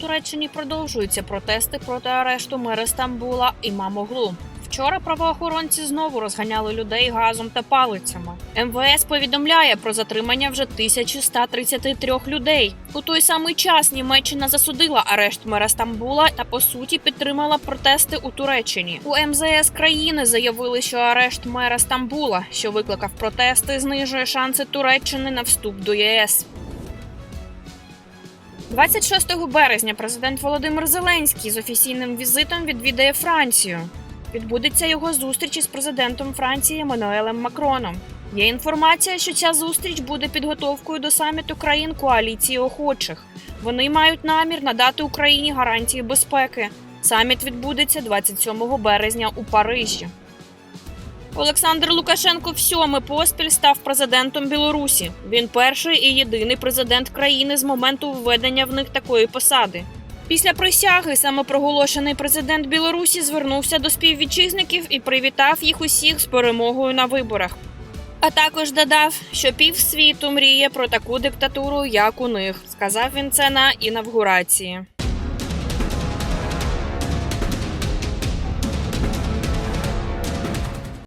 Туреччині продовжуються протести проти арешту мера Стамбула Імамоглу. Вчора правоохоронці знову розганяли людей газом та палицями. МВС повідомляє про затримання вже 1133 людей. У той самий час Німеччина засудила арешт мера Стамбула та по суті підтримала протести у Туреччині. У МЗС країни заявили, що арешт мера Стамбула, що викликав протести, знижує шанси Туреччини на вступ до ЄС. 26 березня президент Володимир Зеленський з офіційним візитом відвідає Францію. Відбудеться його зустріч із президентом Франції Еммануелем Макроном. Є інформація, що ця зустріч буде підготовкою до саміту країн коаліції охочих. Вони мають намір надати Україні гарантії безпеки. Саміт відбудеться 27 березня у Парижі. Олександр Лукашенко в поспіль став президентом Білорусі. Він перший і єдиний президент країни з моменту введення в них такої посади. Після присяги самопроголошений президент Білорусі звернувся до співвітчизників і привітав їх усіх з перемогою на виборах. А також додав, що півсвіту мріє про таку диктатуру, як у них. Сказав він це на інавгурації.